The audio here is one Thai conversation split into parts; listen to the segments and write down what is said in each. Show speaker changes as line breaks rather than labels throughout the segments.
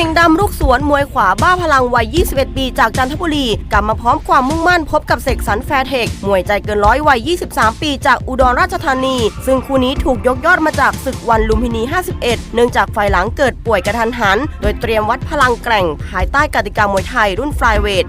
มิงดำลูกสวนมวยขวาบ้าพลังวัย 21 ปีจากจันทบุรี กลับมาพร้อมความมุ่งมั่นพบกับเสกสรรแฟร์เทคมวยใจเกินร้อยวัย 23 ปีจากอุดรราชธานี ซึ่งคู่นี้ถูกยกยอดมาจากศึกวันลุมพินี 51 เนื่องจากฝ่ายหลังเกิดป่วยกระทันหัน โดยเตรียมวัดพลังแกร่ง ภายใต้กติกามวยไทยรุ่นฟลายเวท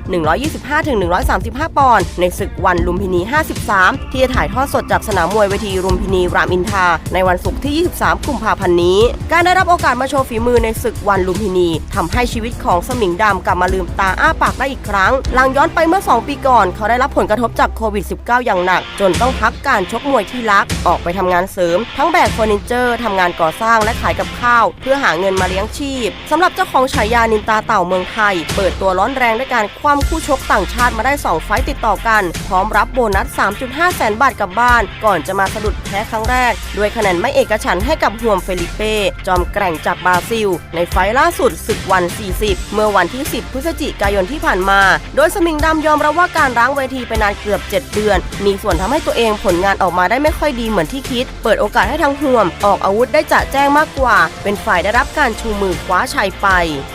125-135 ปอนด์ในศึกวันลุมพินี 53 ที่จะถ่ายทอดสดจากสนามมวยเวทีลุมพินีรามอินทราในวันศุกร์ที่ 23 กุมภาพันธ์นี้ การได้รับโอกาสมาโชว์ฝีมือในศึกวันลุมพินีทำให้ชีวิตของสมิงดำกลับมาลืมตาอ้าปากได้อีกครั้ง หลังย้อนไปเมื่อ 2 ปีก่อน เขาได้รับผลกระทบจากโควิด -19 อย่างหนัก จนต้องพักการชกมวยที่รัก ออกไปทำงานเสริม ทั้งแบกเฟอร์นิเจอร์ทำงานก่อสร้างและขายกับข้าว เพื่อหาเงินมาเลี้ยงชีพสำหรับเจ้าของฉายานินตาเต่าเมืองไทย เปิดตัวร้อนแรงด้วยการคว่ำคู่ชกต่างชาติมาได้ 2 ไฟต์ติดต่อกัน พร้อมรับโบนัส 3.5 แสนบาทกลับบ้าน ก่อนจะมาสะดุดแพ้ครั้งแรก ด้วยคะแนนไม่เอกฉันให้กับฮวมเฟลิเป้จอมแกร่งจากบราซิล ในไฟล์ล่าสุดศึกวัน 40 เมื่อวันที่ 10 พฤศจิกายนที่ผ่านมา โดยสมิงดำยอมรับว่าการร้างเวทีไปนานเกือบ 7 เดือน มีส่วนทำให้ตัวเองผลงานออกมาได้ไม่ค่อยดีเหมือนที่คิด เปิดโอกาสให้ทั้งห่วม ออกอาวุธได้จะแจ้งมากกว่า เป็นฝ่ายได้รับการชูมือคว้าชัยไป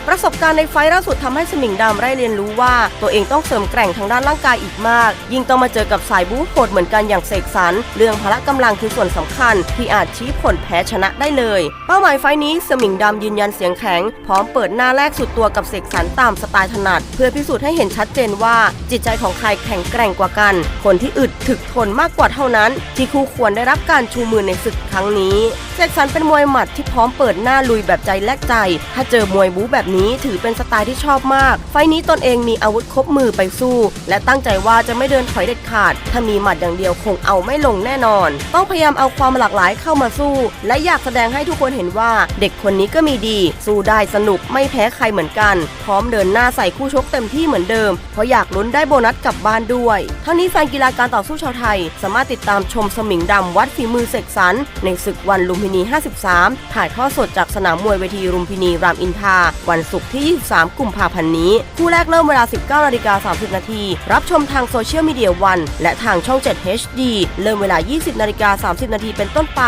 ประสบการณ์ในไฟล์ล่าสุดทำให้สมิงดำได้เรียนรู้ว่า ตัวเองต้องเสริมแกร่งทางด้านร่างกายอีกมาก ยิ่งต้องมาเจอกับสายบู๊โหดเหมือนกันอย่างเสกสรรเรื่องพละกำลังคือส่วนสำคัญ ที่อาจชี้ผลแพ้ชนะได้เลย เป้าหมายไฟล์นี้สมิงดำยืนยันเสียงแข็งพร้อมเปิดหน้าแรกสุดตัวกับเสกสรรตามสไตล์ถนัด เพื่อพิสูจน์ให้เห็นชัดเจนว่า จิตใจของใครแข็งแกร่งกว่ากัน คนที่อึดถึกทนมากกว่าเท่านั้น ที่คู่ควรได้รับการชูมือในศึกครั้งนี้เสกสรรเป็นมวยหมัดที่พร้อมเปิดหน้าลุยแบบใจแลกใจ ถ้าเจอมวยบู๊แบบนี้ถือเป็นสไตล์ที่ชอบมาก ไฟนี้ตนเองมีอาวุธครบมือไปสู้ และตั้งใจว่าจะไม่เดินถอยเด็ดขาด ถ้ามีหมัดอย่างเดียวคงเอาไม่ลงแน่นอน ต้องพยายามเอาความหลากหลายเข้ามาสู้ และอยากแสดงให้ทุกคนเห็นว่า เด็กคนนี้ก็มีดี สู้ได้สนุกไม่แพ้ใครเหมือนกัน พร้อมเดินหน้าใส่คู่ชกเต็มที่เหมือนเดิม เพราะอยากลุ้นได้โบนัสกลับบ้านด้วยทั้งนี้แฟนกีฬาการต่อสู้ชาวไทย สามารถติดตามชมสมิงดำวัดฝีมือเสกสรรในศึกวันลุมพินี 53 ถ่ายทอดสดจากสนามมวยเวทีลุมพินีรามอินทราวันศุกร์ที่ 23 กุมภาพันธ์นี้ คู่แรกเริ่มเวลา 19นาฬิกา30 นาที รับชมทางโซเชียลมีเดียวัน และทางช่อง 7 HD เริ่มเวลา 20นาฬิกา30 นาทีเป็นต้นไป